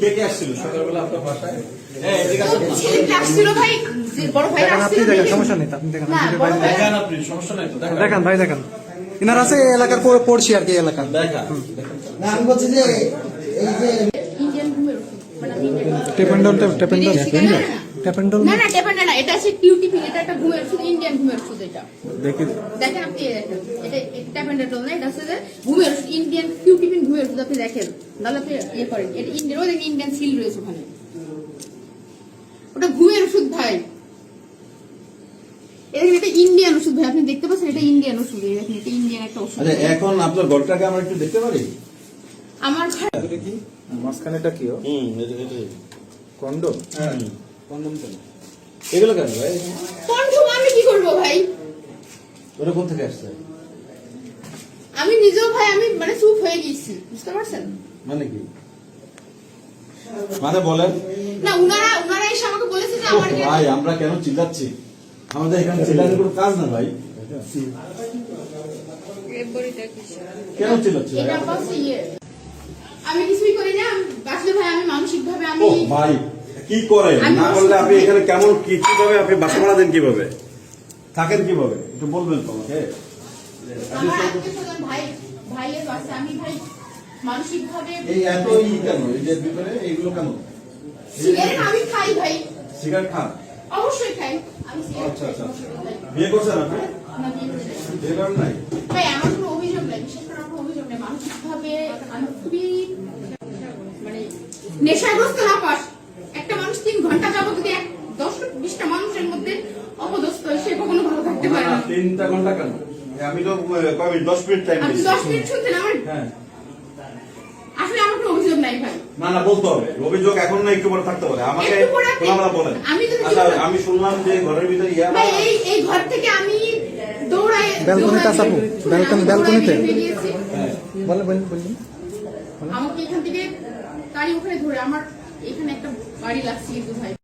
কে কে আসছিল? সকালবেলা আপনার বাসায়? হ্যাঁ এদিকে আসুন। ছেলেটা আসছিল ভাই? যে বড় ভাই দেখেন আপনি আসছিল দেখেন দেখে- সমস্যা নেই আপনি দেখেন না, আপনি বড় বাইরে ভাই- দেখান আপনি সমস্যা নাই তো দেখান। দেখান ভাই দেখেন। ইনার আছে এই এলাকার পড়ছি আর কি ইন্ডিয়ান- টেপেন্ডল টেপেন্ডল এটা আছে কিউটিপি এটা একটা ঘুমের ওষুধ ইন্ডিয়ান ঘুমের ওষুধ এটা। দেখি। দেখেন আপনি দেখেন এটা টেপান্ডাটল না এটা হচ্ছে যে ঘুমের ওষুধ ইন্ডিয়ান কিউটিপিন ঘুমের ওষুধ আপনি দেখেন। নাহলে আপনি ইয়ে করেন এটা ইন্ডিয়ান ওই দেখেন ইন্ডিয়ান সিল রয়েছে ওখানে। ওটা ঘুমের ওষুধ ভাই। এটা দেখেন, এটা ইন্ডিয়ান ওষুধ ভাই আপনি দেখতে পাচ্ছেন এটা ইন্ডিয়ান ওষুধ এটা ইন্ডিয়ান একটা ওষুধ। আচ্ছা এখন আপনার ঘরটাকে আমরা একটু দেখতে পারি? আমার ভাই এটা কি মাঝখানেটা কি হুম এটা এটা কন্ডম? হ্যাঁ। কন্ডম কেন? এগুলো কেন ভাই? কন্ঠম আমি কি করব ভাই? ওটা কোথা থেকে আসছে? আমি নিজেও ভাই আমি মানে চুপ হয়ে গেছি বুঝতে পারছেন? মানে কি? মানে বলেন। না উনারা উনারা এসে আমাকে বলেছে যে আমার ভাই আমরা কেন চিল্লাচ্ছি? আমাদের এখানে চিল্লানোর কোনো কাজ না ভাই। কেন চিল্লাচ্ছি ভাই? আমি কিছুই করি না আসলে ভাই আমি মানসিক ভাবে আমি ভাই কি করে? না করলে আপনি এখানে কেমন কি কীভাবে আপনি বাসা ভাড়া দেন কীভাবে? থাকেন কীভাবে? একটু বলবেন তো আমাকে। এই এত ই কেন? এই যে ভিতরে এইগুলো কেন? সিগারেট আমি খাই ভাই। সিগারেট খান? অবশ্যই খাই। আমি আচ্ছা, আচ্ছা। বিয়ে করছেন আপনি? না, বিয়ে করি নাই। বিয়ে করেন নাই? ভাই আমার কোনো অভিযোগ নাই বিশেষ করে আমার অভিযোগ নেই। মানসিক ভাবে আমি খুবই মানে নেশাগ্রস্ত না পাস। তিনটা ঘণ্টা কেন? আমি তো কয় মিনিট? দশ মিনিট টাইম আপনি দশ মিনিট আমার? হ্যাঁ। আসলে আমার কোনো অভিযোগ নাই ভাই। না না বলতে হবে। অভিযোগ এখন না একটু পরে থাকতে পারে আমাকে একটু পরে আপনি- বলেন। আমি যদি আচ্ছা আমি শুনলাম যে ঘরের ভিতরে ইয়া ভাই এই এই ঘর থেকে আমি দৌড়াই ব্যালকনিতে আসাবো? ব্যালকনি- ব্যালকনিতে? দৌড়াই বেরিয়ে গিয়েছি। বলেন বলেন বলেন। আমাকে এখান থেকে গাড়ি ওখানে ধরে। আমার এখানে একটা ভাই।